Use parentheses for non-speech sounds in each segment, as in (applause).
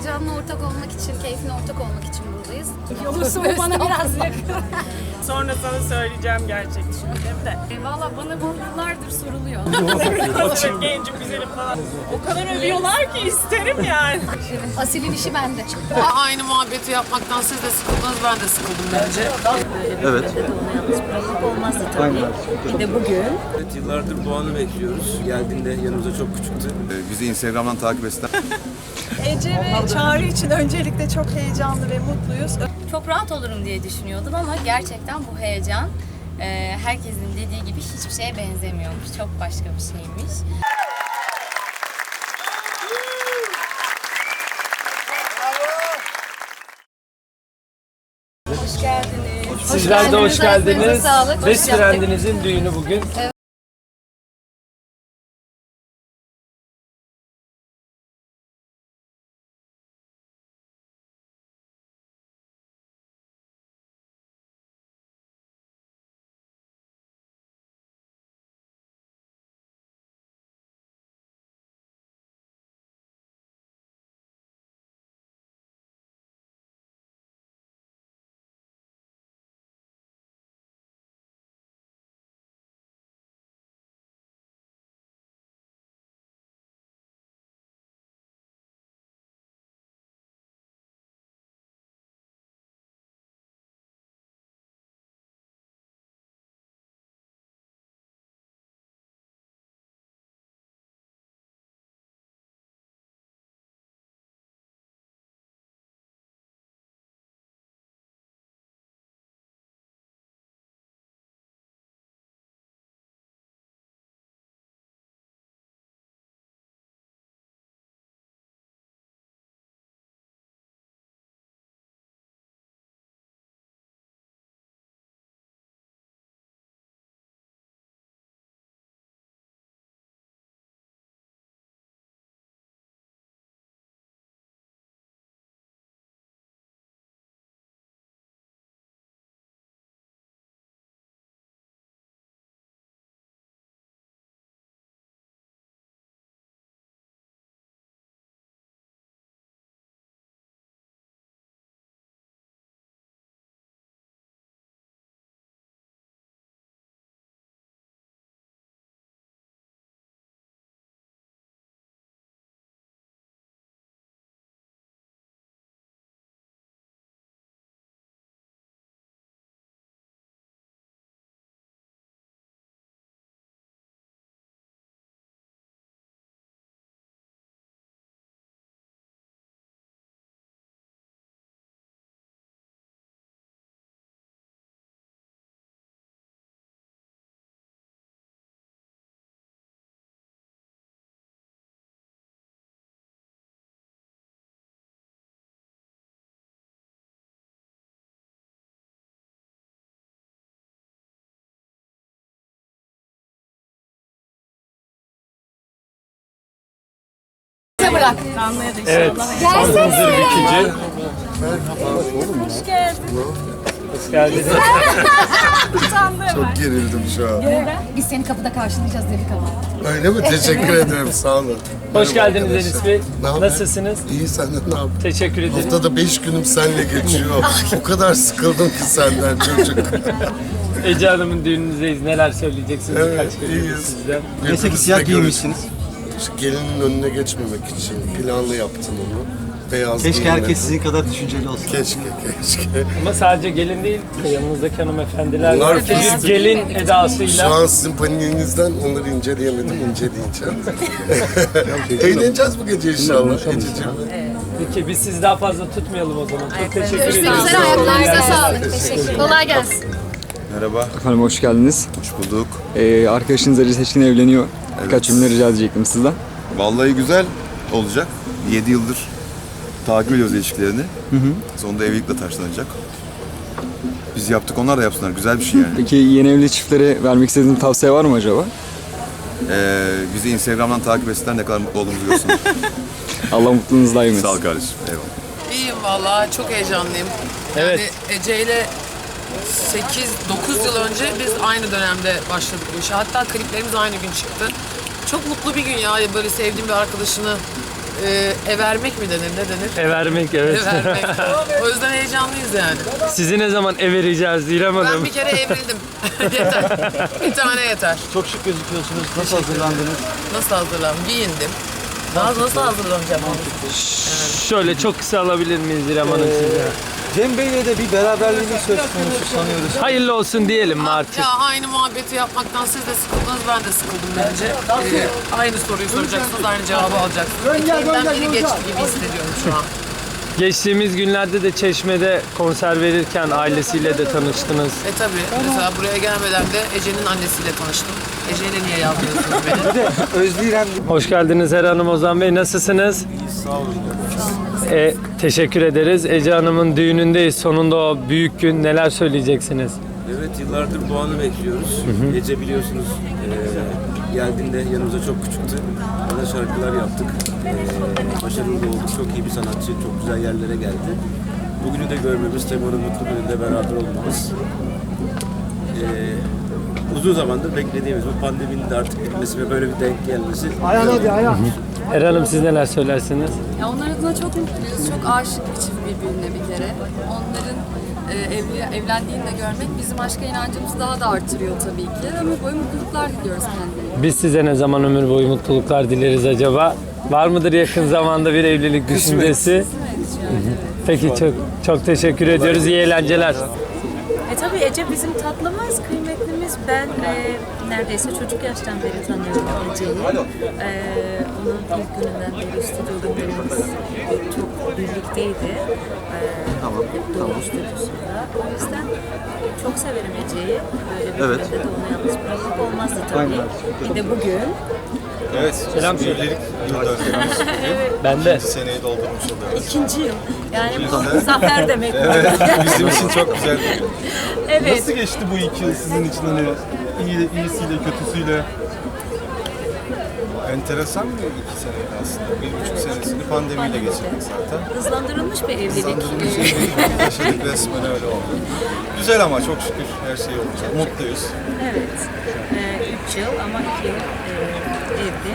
heyecanına ortak olmak için, keyfine ortak olmak için buradayız. Olursa o bana biraz yakın. Sonra sana söyleyeceğim gerçek düşüncemi de. E, Valla bana bu yıllardır soruluyor. (laughs) Çok gencim güzelim falan. O kadar övüyorlar ki isterim yani. Asilin işi bende. Aynı muhabbeti yapmaktan siz de sıkıldınız, ben de sıkıldım bence. Evet. Evet, yıllardır bu anı bekliyoruz. Geldiğinde yanımıza çok küçüktü. Ee, Bizi Instagram'dan takip etsinler. (laughs) Ece ve Çağrı için öncelikle çok heyecanlı ve mutluyuz. Çok rahat olurum diye düşünüyordum ama gerçekten bu heyecan e, herkesin dediği gibi hiçbir şeye benzemiyormuş. Çok başka bir şeymiş. Hoş geldiniz. Sizler de hoş geldiniz. sağlık. Best Hoş geldin. Friend'inizin düğünü bugün. bırak. Evet. Sorumuzun ikinci. Hoş geldin. Hoş geldiniz. Çok gerildim şu an. Biz seni kapıda karşılayacağız dedik ama. Öyle mi? Teşekkür ederim. Sağ olun. Hoş Merhaba geldiniz arkadaşlar. Enis Bey. Ne haber? Nasılsınız? İyi senden ne yapıyorsun? Teşekkür ederim. Haftada beş günüm seninle geçiyor. o kadar sıkıldım ki senden çocuk. Ece Hanım'ın düğününüzdeyiz. Neler söyleyeceksiniz? Evet, kelime iyiyiz. sizden. Neyse ki siyah giymişsiniz. İşte gelinin önüne geçmemek için planlı yaptım onu. Beyaz Keşke herkes sizin kadar düşünceli olsa. Keşke, keşke. Ama sadece gelin değil, yanınızdaki hanımefendiler Onlar de bir fıstık. gelin Şu edasıyla. an sizin paniğinizden onları inceleyemedim, inceleyeceğim. (laughs) (laughs) Eğleneceğiz bu gece inşallah Ececiğim. Peki biz siz daha fazla tutmayalım o zaman. Çok teşekkür Görüşmek ediyoruz. üzere. Ayaklarınıza sağlık. Kolay gelsin. Merhaba, Efendim hoş geldiniz. hoş bulduk. Ee, arkadaşınız Ali Seçkin evleniyor. Birkaç cümle rica edecektim sizden. Vallahi güzel olacak. 7 yıldır takip ediyoruz ilişkilerini. Sonunda evlilikle taşlanacak. Biz yaptık, onlar da yapsınlar. Güzel bir şey yani. Peki yeni evli çiftlere vermek istediğiniz bir tavsiye var mı acaba? Ee, bizi Instagram'dan takip etsinler ne kadar mutlu olduğumuzu görsünler. (laughs) Allah mutluluğunuzu daim etsin. Sağ ol kardeşim. Eyvallah. İyiyim vallahi, çok heyecanlıyım. Evet. Yani Ece ile 8-9 yıl önce biz aynı dönemde başladık bu işe. Hatta kliplerimiz aynı gün çıktı. Çok mutlu bir gün ya böyle sevdiğim bir arkadaşını e, evermek mi denir ne denir? Evermek evet. Evermek. (laughs) o yüzden heyecanlıyız yani. Sizi ne zaman evereceğiz İrem Ben Hanım? bir kere evrildim. (laughs) yeter. Bir tane yeter. Çok şık gözüküyorsunuz. Nasıl hazırlandınız? Nasıl hazırlandım? Giyindim. Nasıl, nasıl hazırlanacağım? Şöyle çok kısa alabilir miyiz İrem Hanım size? Cem Bey'le de bir beraberliğiniz söz konusu sanıyoruz. Hayırlı olsun diyelim mi artık? Ya aynı muhabbeti yapmaktan siz de sıkıldınız, ben de sıkıldım bence. Ee, aynı soruyu soracaksınız, aynı cevabı alacaksınız. İçimden biri geçti gibi hissediyorum şu an. Geçtiğimiz günlerde de Çeşme'de konser verirken ailesiyle de tanıştınız. E tabi, mesela buraya gelmeden de Ece'nin annesiyle tanıştım. Ece'yle niye yazmıyorsunuz beni? Özlü İrem Hoş geldiniz Her Hanım Ozan Bey. Nasılsınız? Sağ olun. E, teşekkür ederiz. Ece Hanım'ın düğünündeyiz. Sonunda o büyük gün. Neler söyleyeceksiniz? Evet yıllardır bu anı bekliyoruz. Ece biliyorsunuz eee, geldiğinde yanımıza çok küçüktü. Ona şarkılar yaptık. Eee, başarılı olduk. Çok iyi bir sanatçı. Çok güzel yerlere geldi. Bugünü de görmemiz, Temo'nun mutlu gününde beraber olmamız. Eee, uzun zamandır beklediğimiz bu pandeminin de artık bitmesi ve böyle bir denk gelmesi. Her Hanım siz neler söylersiniz? Ya onlar adına çok mutluyuz. Çok aşık bir çift birbirine bir kere. Onların e, evli, evlendiğini de görmek bizim aşka inancımızı daha da artırıyor tabii ki. Ömür boyu mutluluklar diliyoruz kendilerine. Biz size ne zaman ömür boyu mutluluklar dileriz acaba? Var mıdır yakın zamanda bir evlilik düşüncesi? Peki çok çok teşekkür ediyoruz. İyi eğlenceler. E tabii Ece bizim tatlımız, kıymetlimiz. Ben e, neredeyse çocuk yaştan beri tanıyorum Ece'yi. E, onun ilk gününden beri stüdyo günlerimiz çok birlikteydi. E, hep Doğu stüdyosunda. O yüzden çok severim Ece'yi. Böyle bir Evet. de onu yalnız bırakmak olmazdı tabii. Bir de bugün. Evet. Selam söyle. Evlilik yıl dönümümüz. Ben de. Seneyi doldurmuş oluyoruz. ikinci yıl. Yani bu zafer demek. (laughs) Bizim için çok güzel evet. Nasıl geçti bu iki yıl sizin için hani iyi, iyisiyle kötüsüyle? Enteresan bir iki seneydi aslında. Bir buçuk senesini pandemiyle geçirdik zaten. Hızlandırılmış bir evlilik. Hızlandırılmış E, evlilik (laughs) yaşadık resmen öyle oldu. Güzel ama çok şükür her şey olacak. Mutluyuz. Evet. Ee, üç yıl ama iki yıl e, evli.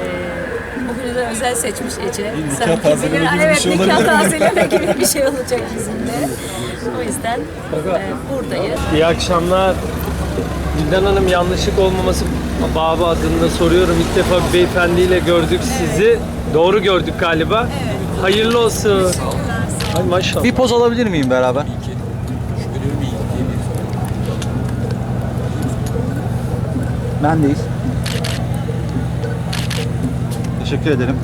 Ee, bugünü de özel seçmiş Ece. Sanki tazeleme bir- gibi bir evet, şey nikah olabilir mi? tazeleme gibi bir şey olacak bizimle. O yüzden e, buradayız. İyi akşamlar. Gülden Hanım yanlışlık olmaması babı adında soruyorum. İlk defa bir beyefendiyle gördük sizi. Doğru gördük galiba. Hayırlı olsun. Ay maşallah. Bir poz alabilir miyim beraber? Bendeyiz. Teşekkür ederim.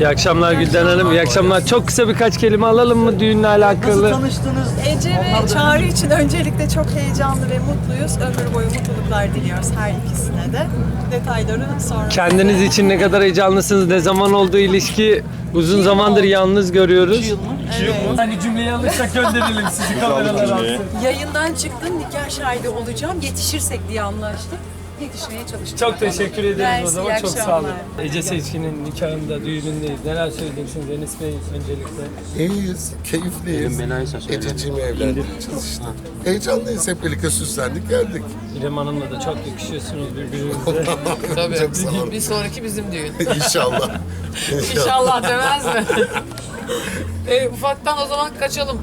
İyi akşamlar Gülden Hanım. İyi akşamlar. Çok kısa birkaç kelime alalım mı düğünle alakalı? tanıştınız? Ece ve Çağrı için öncelikle çok heyecanlı ve mutluyuz. Ömür boyu mutluluklar diliyoruz her ikisine de. Detayları sonra. Kendiniz için ne kadar heyecanlısınız? Ne zaman oldu ilişki? Uzun zamandır yalnız görüyoruz. Hani cümleyi alırsak gönderelim sizi kameralara Yayından çıktım, nikah şahidi olacağım. Yetişirsek diye anlaştık. Yetişmeye çalıştık. Çok teşekkür ederiz o Mersi, zaman. iyi Çok sağ akşamlar. olun. Ece Seçkin'in nikahında, düğünündeyiz. Neler söyleyeceksiniz Enis Bey öncelikle? İyiyiz, keyifliyiz. Ececiğimi evlendireceğiz işte. Heyecanlıyız, hep birlikte süslendik geldik. İrem Hanım'la da çok yakışıyorsunuz birbirinize. (laughs) Tabii. Çok sağ olun. Bir sonraki bizim düğün. (laughs) İnşallah. İnşallah demez mi? (laughs) e, ufaktan o zaman kaçalım.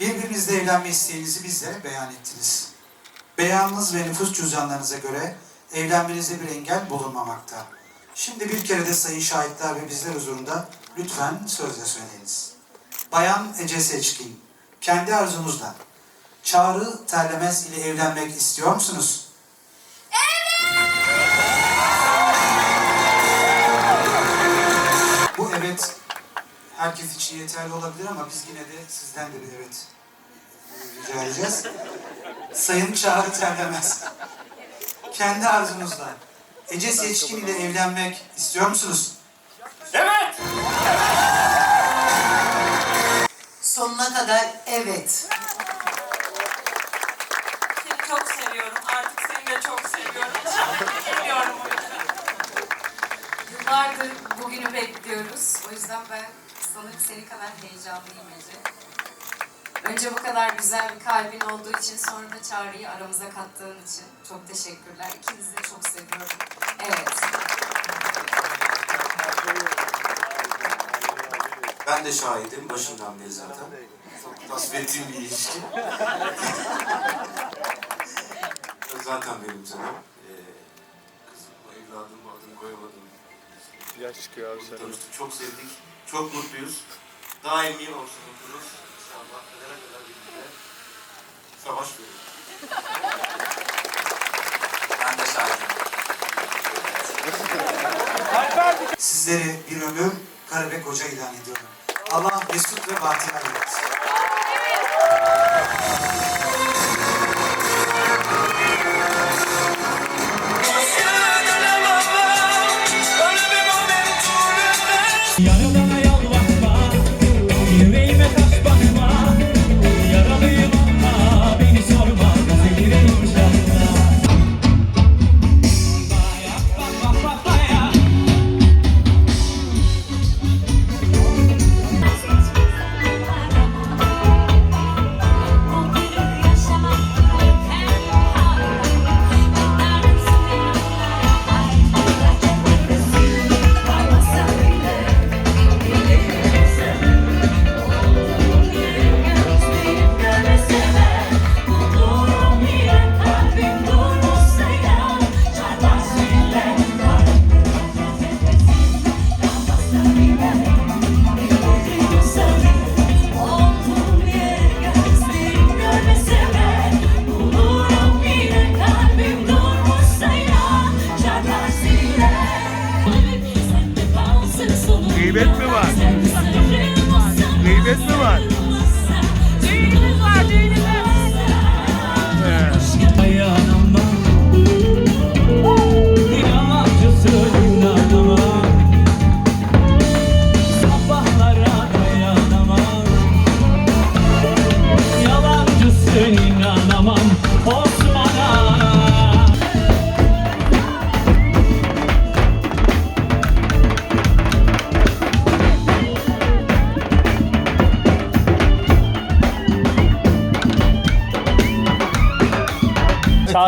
Birbirinizle evlenme isteğinizi bizlere beyan ettiniz. Beyanınız ve nüfus cüzdanlarınıza göre evlenmenizde bir engel bulunmamakta. Şimdi bir kere de sayın şahitler ve bizler huzurunda lütfen sözle söyleyiniz. Bayan Ece Seçkin, kendi arzunuzla Çağrı Terlemez ile evlenmek istiyor musunuz? Bu herkes için yeterli olabilir ama biz yine de sizden de bir evet rica edeceğiz. Sayın Çağrı Terlemez. Kendi arzunuzla Ece Seçkin ile evlenmek istiyor musunuz? Evet! Sonuna kadar evet. Seni çok seviyorum. Artık seni de çok seviyorum. Seviyorum o yüzden. Yıllardır bugünü bekliyoruz. O yüzden ben sanırım seni kadar heyecanlıyım Ece. Önce bu kadar güzel bir kalbin olduğu için sonra da Çağrı'yı aramıza kattığın için çok teşekkürler. İkinizi de çok seviyorum. Evet. Ben de şahidim başından beri zaten. Çok tasvip ettiğim bir ilişki. zaten benim canım. Ee, kızım, evladım adını koyamadım. Yaş çıkıyor abi. Tanıştık, çok sevdik. Çok mutluyuz. Daimi olsun mutluyuz. İnşallah kadere kadar birlikte savaş veriyoruz. Ben de şahidim. Sizleri bir ömür Karabek Hoca ilan ediyorum. Allah mesut ve bahtiyar eylesin.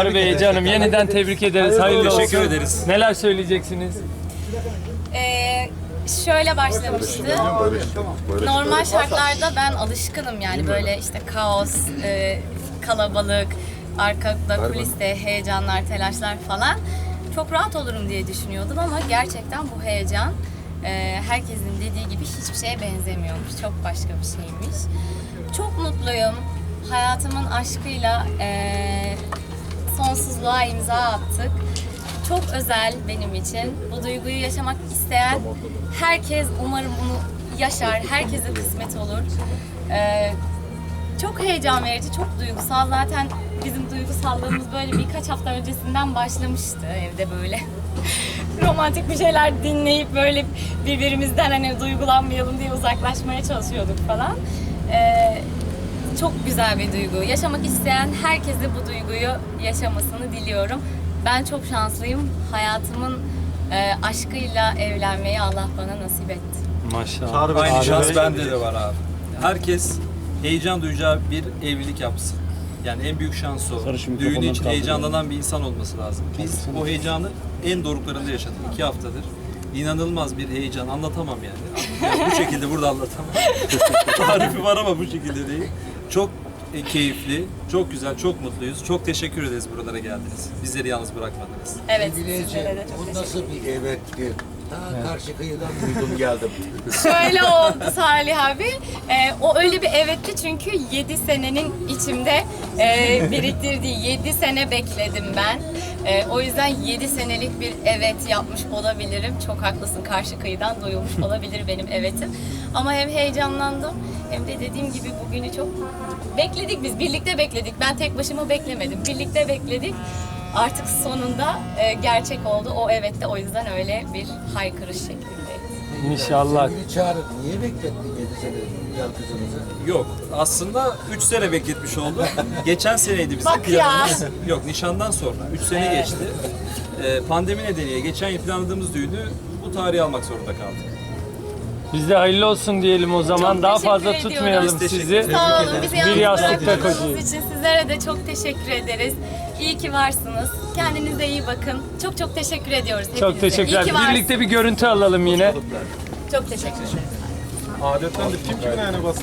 Çağrı Bey canım yeniden tebrik ederiz. Hayırlı olsun. Teşekkür ederiz. Neler söyleyeceksiniz? Ee, şöyle başlamıştı. Normal şartlarda ben alışkınım yani böyle işte kaos, e, kalabalık, arkada kuliste heyecanlar, telaşlar falan. Çok rahat olurum diye düşünüyordum ama gerçekten bu heyecan e, herkesin dediği gibi hiçbir şeye benzemiyormuş. Çok başka bir şeymiş. Çok mutluyum. Hayatımın aşkıyla e, sonsuzluğa imza attık. Çok özel benim için. Bu duyguyu yaşamak isteyen herkes umarım bunu yaşar. Herkese kısmet olur. Ee, çok heyecan verici, çok duygusal. Zaten bizim duygusallığımız böyle birkaç hafta öncesinden başlamıştı evde böyle. (laughs) Romantik bir şeyler dinleyip böyle birbirimizden hani duygulanmayalım diye uzaklaşmaya çalışıyorduk falan. Ee, çok güzel bir duygu. Yaşamak isteyen herkese bu duyguyu yaşamasını diliyorum. Ben çok şanslıyım. Hayatımın e, aşkıyla evlenmeyi Allah bana nasip etti. Maşallah. Aynı Çağrı şans Bey. bende de var abi. Herkes heyecan duyacağı bir evlilik yapsın. Yani en büyük şans o. Düğünü için heyecanlanan bir insan olması lazım. Biz o heyecanı en doruklarında yaşadık. iki haftadır. İnanılmaz bir heyecan. Anlatamam yani. (laughs) Yani bu şekilde burada anlatamam. (laughs) Tarifi var ama bu şekilde değil. Çok keyifli, çok güzel, çok mutluyuz. Çok teşekkür ederiz buralara geldiniz. Bizleri yalnız bırakmadınız. Evet, sizlere de çok teşekkür ederim. bir evettir? Daha karşı kıyıdan duydum (laughs) geldim. Şöyle oldu Salih abi. Ee, o öyle bir evetti çünkü 7 senenin içimde e, biriktirdiği 7 sene bekledim ben. E, o yüzden 7 senelik bir evet yapmış olabilirim. Çok haklısın. Karşı kıyıdan duyulmuş (laughs) olabilir benim evetim. Ama hem heyecanlandım hem de dediğim gibi bugünü çok bekledik biz. Birlikte bekledik. Ben tek başıma beklemedim. Birlikte bekledik. Artık sonunda e, gerçek oldu. O evet de o yüzden öyle bir haykırış şeklindeydi. İnşallah. Çağrı niye beklettin 7 sene güzel kızımızı? Yok. Aslında 3 sene bekletmiş oldu. (laughs) Geçen seneydi bizim Bak ya. planımız. Yok nişandan sonra. 3 sene geçti. Ee, pandemi nedeniyle geçen yıl planladığımız düğünü bu tarihe almak zorunda kaldık. Biz de hayırlı olsun diyelim o zaman. Çok Daha teşekkür fazla ediyoruz. tutmayalım Biz sizi. teşekkür Sağ olun. Bizi Bir yalnız yastıkta bırakmadığınız kocayın. için sizlere de çok teşekkür ederiz. İyi ki varsınız. Kendinize iyi bakın. Çok çok teşekkür ediyoruz hepinize. Çok teşekkürler. İyi ki varsınız. Birlikte bir görüntü alalım yine. Çok teşekkür ederim. Adetten de kim kimin ayağına bastı?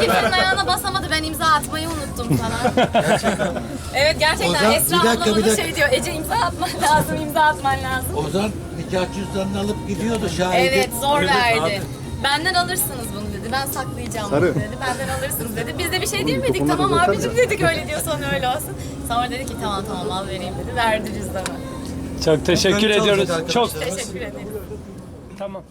Kimsenin ayağına basamadı. Ben imza atmayı unuttum falan. Evet gerçekten Ozan, Esra bir dakika, abla bir bana dakika. şey diyor. Ece imza atman lazım, imza atman lazım. Ozan nikah cüzdanını alıp gidiyordu şahidi. Evet zor verdi. Benden alırsınız bunu dedi. Ben saklayacağım bunu dedi. Benden alırsınız dedi. Biz de bir şey diyemedik. Tamam abicim dedik öyle diyorsan öyle olsun. Sonra dedi ki tamam tamam al vereyim dedi. Verdi cüzdanı. Çok teşekkür ediyoruz. Çok Teşekkür ederim. tamam.